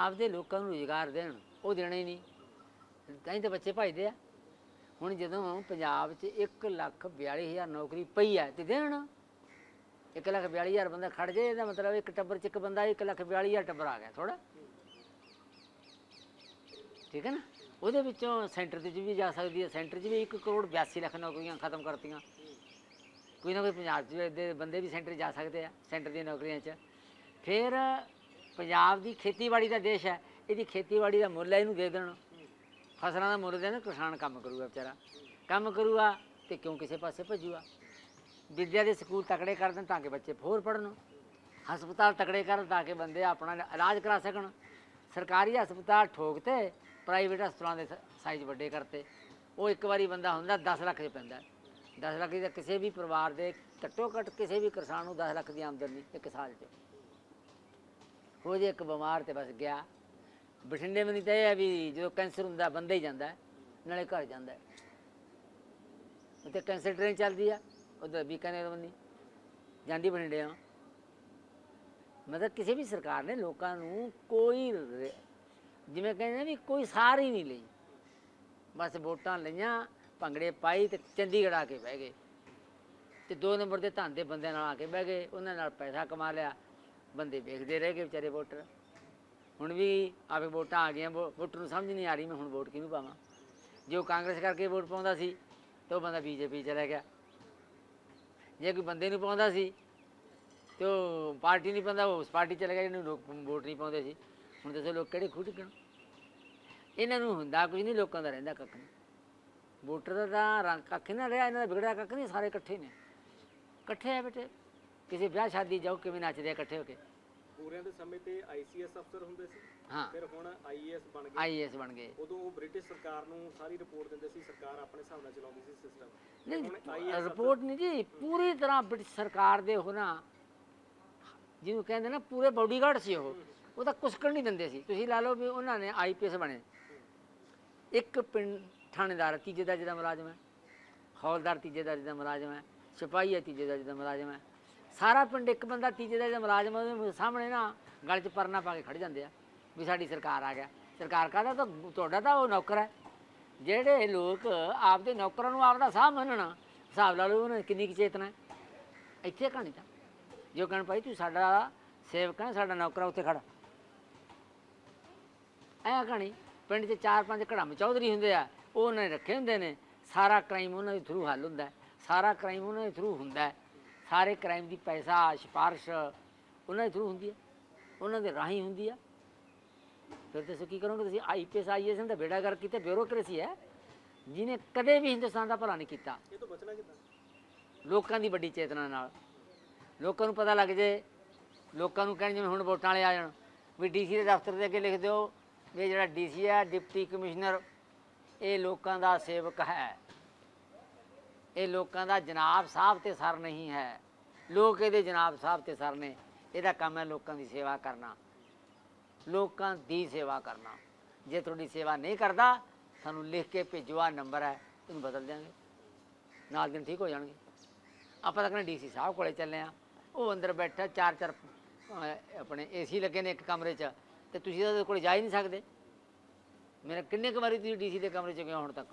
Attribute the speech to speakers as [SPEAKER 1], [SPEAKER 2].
[SPEAKER 1] ਆਪਦੇ ਲੋਕਾਂ ਨੂੰ ਰੁਜ਼ਗਾਰ ਦੇਣ, ਉਹ ਦੇਣਾ ਹੀ ਨਹੀਂ। ਤਾਂ ਹੀ ਤਾਂ ਬੱਚੇ ਭਜਦੇ ਆ। ਹੁਣ ਜਦੋਂ ਪੰਜਾਬ 'ਚ 1 ਲੱਖ 42 ਹਜ਼ਾਰ ਨੌਕਰੀ ਪਈ ਹੈ ਤੇ ਦੇਣ। 1 ਲੱਖ 42 ਹਜ਼ਾਰ ਬੰਦਾ ਖੜ ਜੇ ਇਹਦਾ ਮਤਲਬ ਇੱਕ ਟੱਬਰ 'ਚ ਇੱਕ ਬੰਦਾ 1 ਲੱਖ 42 ਹਜ਼ਾਰ ਟੱਬਰ ਆ ਗਿਆ ਥੋੜਾ ਠੀਕ ਹੈ ਨਾ? ਉਹਦੇ ਵਿੱਚੋਂ ਸੈਂਟਰ ਦੇ 'ਚ ਵੀ ਜਾ ਸਕਦੀ ਹੈ ਸੈਂਟਰ 'ਚ ਵੀ 1 ਕਰੋੜ 82 ਲੱਖ ਨੌਕਰੀਆਂ ਖਤਮ ਕਰਤੀਆਂ। ਕੋਈ ਨਾ ਕੋਈ ਪੰਜਾਬ 'ਚ ਦੇ ਬੰਦੇ ਵੀ ਸੈਂਟਰ 'ਚ ਜਾ ਸਕਦੇ ਆ, ਸੈਂਟਰ ਦੀਆਂ ਨੌਕਰੀਆਂ 'ਚ। ਫਿਰ ਪੰਜਾਬ ਦੀ ਖੇਤੀਬਾੜੀ ਦਾ ਦੇਸ਼ ਹੈ, ਇਹਦੀ ਖੇਤੀਬਾੜੀ ਦਾ ਮੁੱਲ ਇਹਨੂੰ ਦੇ ਦੇਣ। ਫਸਲਾਂ ਦਾ ਮੁੱਲ ਦੇਣ, ਕਿਸਾਨ ਕੰਮ ਕਰੂਗਾ ਵਿਚਾਰਾ। ਕੰਮ ਕਰੂਗਾ ਤੇ ਕਿਉਂ ਕਿਸੇ ਪਾਸੇ ਭੱਜੂਗਾ? ਵਿਦਿਆ ਦੇ ਸਕੂਲ ਤਕੜੇ ਕਰ ਦੇਣ ਤਾਂ ਕਿ ਬੱਚੇ ਹੋਰ ਪੜਨ ਹਸਪਤਾਲ ਤਕੜੇ ਕਰਨ ਤਾਂ ਕਿ ਬੰਦੇ ਆਪਣਾ ਇਲਾਜ ਕਰਾ ਸਕਣ। ਸਰਕਾਰੀ ਹਸਪਤਾਲ ਠੋਕਤੇ ਪ੍ਰਾਈਵੇਟ ਹਸਪਤਾਲਾਂ ਦੇ ਸਾਈਜ਼ ਵੱਡੇ ਕਰਤੇ। ਉਹ ਇੱਕ ਵਾਰੀ ਬੰਦਾ ਹੁੰਦਾ 10 ਲੱਖ 'ਚ ਪੈਂਦਾ। 10 ਲੱਖ ਦੀ ਕਿਸੇ ਵੀ ਪਰਿਵਾਰ ਦੇ ਘੱਟੋ ਘੱਟ ਕਿਸੇ ਵੀ ਕਿਸਾਨ ਨੂੰ 10 ਲੱਖ ਦੀ ਆਮਦਨ ਨਹੀਂ ਇੱਕ ਸਾਲ 'ਚ। ਉਹ ਜੇ ਇੱਕ ਬਿਮਾਰ ਤੇ ਬਸ ਗਿਆ। ਬਠਿੰਡੇ ਮਨੀ ਤਾਂ ਇਹ ਹੈ ਵੀ ਜਦੋਂ ਕੈਂਸਰ ਹੁੰਦਾ, ਬੰਦਾ ਹੀ ਜਾਂਦਾ ਨਾਲੇ ਘਰ ਜਾਂਦਾ ਉੱਥੇ ਕੈਂਸਰ ਟ੍ਰੇਨ ਚੱਲਦੀ ਆ, ਉਧਰ ਬੀਕਾਨੇਰ ਬੰਨੀ। ਜਾਂਦੀ ਬਠਿੰਡੇ ਆ ਮਤਲਬ ਕਿਸੇ ਵੀ ਸਰਕਾਰ ਨੇ ਲੋਕਾਂ ਨੂੰ ਕੋਈ ਜਿਵੇਂ ਕਹਿੰਦੇ ਵੀ ਕੋਈ ਸਾਰ ਹੀ ਨਹੀਂ ਲਈ। ਬਸ ਵੋਟਾਂ ਲਈਆਂ, ਭੰਗੜੇ ਪਾਈ ਤੇ ਚੰਡੀਗੜ੍ਹ ਆ ਕੇ ਬਹਿ ਗਏ। ਤੇ ਦੋ ਨੰਬਰ ਦੇ ਧੰਦੇ ਬੰਦਿਆਂ ਨਾਲ ਆ ਕੇ ਬਹਿ ਗਏ, ਉਹਨਾਂ ਨਾਲ ਪੈਸਾ ਕਮਾ ਲਿਆ। ਬੰਦੇ ਵੇਖਦੇ ਰਹਿ ਗਏ ਵਿਚਾਰੇ ਵੋਟਰ। ਹੁਣ ਵੀ ਆਪੇ ਵੋਟਾਂ ਆ ਗਈਆਂ, ਵੋ- ਵੋਟਰ ਨੂੰ ਸਮਝ ਨਹੀਂ ਆ ਰਹੀ ਮੈਂ ਹੁਣ ਵੋਟ ਕਿਹਨੂੰ ਪਾਵਾਂ। ਜੇ ਉਹ ਕਾਂਗਰਸ ਕਰਕੇ ਵੋਟ ਪਾਉਂਦਾ ਸੀ, ਤੇ ਉਹ ਬੰਦਾ ਬੀਜੇਪੀ ਚਲਾ ਗਿਆ। ਜੇ ਕੋਈ ਬੰਦੇ ਨੂੰ ਪਾਉਂਦਾ ਸੀ, ਤੇ ਉਹ ਪਾਰਟੀ ਨਹੀਂ ਪਾਉਂਦਾ, ਉਸ ਪਾਰਟੀ ਚਲਾ ਗਿਆ ਜਿਹਨੂੰ ਲੋਕ ਵੋਟ ਨਹੀਂ ਪਾਉਂਦੇ ਸੀ। ਹੁਣ ਦੱਸੋ ਲੋਕ ਕਿਹੜੇ ਖੁਦ ਕਿਣ ਇਹਨਾਂ ਨੂੰ ਹੁੰਦਾ ਕੁਝ ਨਹੀਂ, ਲੋਕਾਂ ਦਾ ਰਹਿੰਦਾ ਕੱਖ ਨਹੀਂ। ਵੋਟਰ ਦਾ ਤਾਂ ਰੰਗ ਕੱਖ ਨਾ ਰਿਹਾ, ਇਹਨਾਂ ਦਾ ਵਿਗੜਿਆ ਕੱਖ ਨਹੀਂ, ਸਾਰੇ ਇਕੱਠੇ ਨੇ। ਇਕੱਠੇ ਆ ਬੇਟੇ। ਕਿਸੇ ਵਿਆਹ ਸ਼ਾਦੀ ਜਾਓ ਕਿਵੇਂ ਨੱਚਦੇ ਇਕੱਠੇ ਹੋ ਕੇ?
[SPEAKER 2] ਪੂਰਿਆਂ ਦੇ ਸਮੇਂ ਤੇ ਆਈਸੀਐਸ ਅਫਸਰ ਹੁੰਦੇ ਸੀ।
[SPEAKER 1] ਹਾਂ।
[SPEAKER 2] ਫਿਰ ਹੁਣ ਆਈਏਐਸ ਬਣ ਗਏ।
[SPEAKER 1] ਆਈਐਸ ਬਣ ਗਏ।
[SPEAKER 2] ਉਦੋਂ ਉਹ ਬ੍ਰਿਟਿਸ਼ ਸਰਕਾਰ ਨੂੰ ਸਾਰੀ ਰਿਪੋਰਟ ਦਿੰਦੇ ਸੀ ਸਰਕਾਰ ਆਪਣੇ ਹਿਸਾਬ ਨਾਲ ਚਲਾਉਂਦੀ ਸੀ ਸਿਸਟਮ
[SPEAKER 1] ਨਹੀਂ ਰਿਪੋਰਟ ਨਹੀਂ ਜੀ ਪੂਰੀ ਤਰ੍ਹਾਂ ਬ੍ਰਿਟਿਸ਼ ਸਰਕਾਰ ਦੇ ਨਾ ਜਿਹਨੂੰ ਕਹਿੰਦੇ ਨਾ ਪੂਰੇ ਬਾਡੀਗਾਰਡ ਸੀ ਉਹ। ਉਹ ਤਾਂ ਕੁਸਕਣ ਨਹੀਂ ਦਿੰਦੇ ਸੀ। ਤੁਸੀਂ ਲਾ ਲਓ ਵੀ ਉਹਨਾਂ ਨੇ ਆਈਪੀਐਸ ਬਣੇ। ਇੱਕ ਪਿੰਡ ਥਾਣੇਦਾਰ ਤੀਜੇ ਦਾ ਜਿਹਦਾ ਮੁਲਾਜ਼ਮ ਹੈ। ਹੌਲਦਾਰ ਤੀਜੇ ਦਾ ਜਿਹਦਾ ਮੁਲਾਜ਼ਮ ਹੈ। ਸਿਪਾਹੀ ਹੈ ਤੀਜੇ ਦਾ ਜਿਹਦਾ ਮੁਲਾਜ਼ਮ ਹੈ। ਸਾਰਾ ਪਿੰਡ ਇੱਕ ਬੰਦਾ ਤੀਜੇ ਦਾ ਜਿਹਦਾ ਮੁਲਾਜ਼ਮ ਹੈ ਉਹਦੇ ਸਾਹਮਣੇ ਨਾ ਗਲ 'ਚ ਪਰਨਾ ਪਾ ਕੇ ਖੜ ਜਾਂਦੇ ਆ ਵੀ ਸਾਡੀ ਸਰਕਾਰ ਆ ਗਿਆ। ਸਰਕਾਰ ਕਾਹਦਾ ਤਾਂ ਤੁਹਾਡਾ ਤਾਂ ਉਹ ਨੌਕਰ ਹੈ। ਜਿਹੜੇ ਲੋਕ ਆਪਦੇ ਨੌਕਰਾਂ ਨੂੰ ਆਪਦਾ ਸਾਹ ਮੰਨਣ ਹਿਸਾਬ ਲਾ ਲਓ ਉਹਨਾਂ ਕਿੰਨੀ ਕੁ ਚੇਤਨਾ ਹੈ। ਇੱਥੇ ਕਹਾਣੀ ਤਾਂ। ਜੋ ਕਹਿਣ ਭਾਈ ਤੂੰ ਸਾਡਾ ਸੇਵਕ ਹੈ ਸਾਡਾ ਨੌਕਰ ਆ, ਉੱਥੇ ਖੜਾ ਐ ਕਹਾਣੀ ਪਿੰਡ 'ਚ ਚਾਰ ਪੰਜ ਘੜਮ ਚੌਧਰੀ ਹੁੰਦੇ ਆ ਉਹ ਉਹਨਾਂ ਨੇ ਰੱਖੇ ਹੁੰਦੇ ਨੇ। ਸਾਰਾ ਕ੍ਰਾਈਮ ਉਹਨਾਂ ਦੇ ਥਰੂ ਹੱਲ ਹੁੰਦਾ ਹੈ, ਸਾਰਾ ਕ੍ਰਾਈਮ ਉਹਨਾਂ ਦੇ ਥਰੂ ਹੁੰਦਾ ਹੈ, ਸਾਰੇ ਕ੍ਰਾਈਮ ਦੀ ਪੈਸਾ ਸਿਫਾਰਿਸ਼ ਉਹਨਾਂ ਦੇ ਥਰੂ ਹੁੰਦੀ ਹੈ ਉਹਨਾਂ ਦੇ ਰਾਹੀਂ ਹੁੰਦੀ ਆ। ਫਿਰ ਤੁਸੀਂ ਕੀ ਕਰੋਗੇ ਤੁਸੀਂ ਆਈਪੀਐਸ ਆਈਐਸ ਦਾ ਬੇੜਾ ਕਰ ਕੀਤਾ ਬਿਊਰੋਕ੍ਰੇਸੀ ਹੈ। ਜਿਹਨੇ ਕਦੇ ਵੀ ਹਿੰਦੁਸਤਾਨ ਦਾ ਭਲਾ ਨਹੀਂ ਕੀਤਾ।
[SPEAKER 2] ਇਹ ਤੋਂ ਬਚਣਾ ਕਿੱਦਾਂ?
[SPEAKER 1] ਲੋਕਾਂ ਦੀ ਵੱਡੀ ਚੇਤਨਾ ਨਾਲ। ਲੋਕਾਂ ਨੂੰ ਪਤਾ ਲੱਗ ਜੇ ਲੋਕਾਂ ਨੂੰ ਕਹਿਣ ਜਿਵੇਂ ਹੁਣ ਵੋਟਾਂ ਵਾਲੇ ਆ ਜਾਣ ਵੀ ਡੀਸੀ ਦੇ ਦਫ਼ਤਰ ਦੇ ਅੱਗੇ ਲਿਖ ਦਿਓ ਵੀ ਜਿਹੜਾ ਡੀਸੀ ਹੈ ਡਿਪਟੀ ਕਮਿਸ਼ਨਰ ਇਹ ਲੋਕਾਂ ਦਾ ਸੇਵਕ ਹੈ। ਇਹ ਲੋਕਾਂ ਦਾ ਜਨਾਬ ਸਾਹਿਬ ਤੇ ਸਰ ਨਹੀਂ ਹੈ। ਲੋਕ ਇਹਦੇ ਜਨਾਬ ਸਾਹਿਬ ਤੇ ਸਰ ਨੇ। ਇਹਦਾ ਕੰਮ ਹੈ ਲੋਕਾਂ ਦੀ ਸੇਵਾ ਕਰਨਾ। ਲੋਕਾਂ ਦੀ ਸੇਵਾ ਕਰਨਾ। ਜੇ ਤੁਹਾਡੀ ਸੇਵਾ ਨਹੀਂ ਕਰਦਾ ਸਾਨੂੰ ਲਿਖ ਕੇ ਭੇਜੋ ਆ ਨੰਬਰ ਹੈ ਇਹਨੂੰ ਬਦਲ ਦਿਆਂਗੇ। ਨਾਲ ਦਿਨ ਠੀਕ ਹੋ ਜਾਣਗੇ। ਆਪਾਂ ਤਾਂ ਕਹਿੰਦੇ ਡੀਸੀ ਸਾਹਿਬ ਕੋਲੇ ਚੱਲੇ ਆ ਉਹ ਅੰਦਰ ਬੈਠਾ ਚਾਰ ਚਾਰ ਅਹ, ਆਪਣੇ ਏਸੀ ਲੱਗੇ ਨੇ ਇੱਕ ਕਮਰੇ 'ਚ। ਤੇ ਤੁਸੀਂ ਉਹਦੇ ਕੋਲ ਜਾ ਹੀ ਨਹੀਂ ਸਕਦੇ। ਮੇਰੇ ਕਿੰਨੇ ਕੁ ਵਾਰੀ ਤੁਸੀਂ ਡੀਸੀ ਦੇ ਕਮਰੇ 'ਚ ਗਏ ਹੁਣ ਤੱਕ?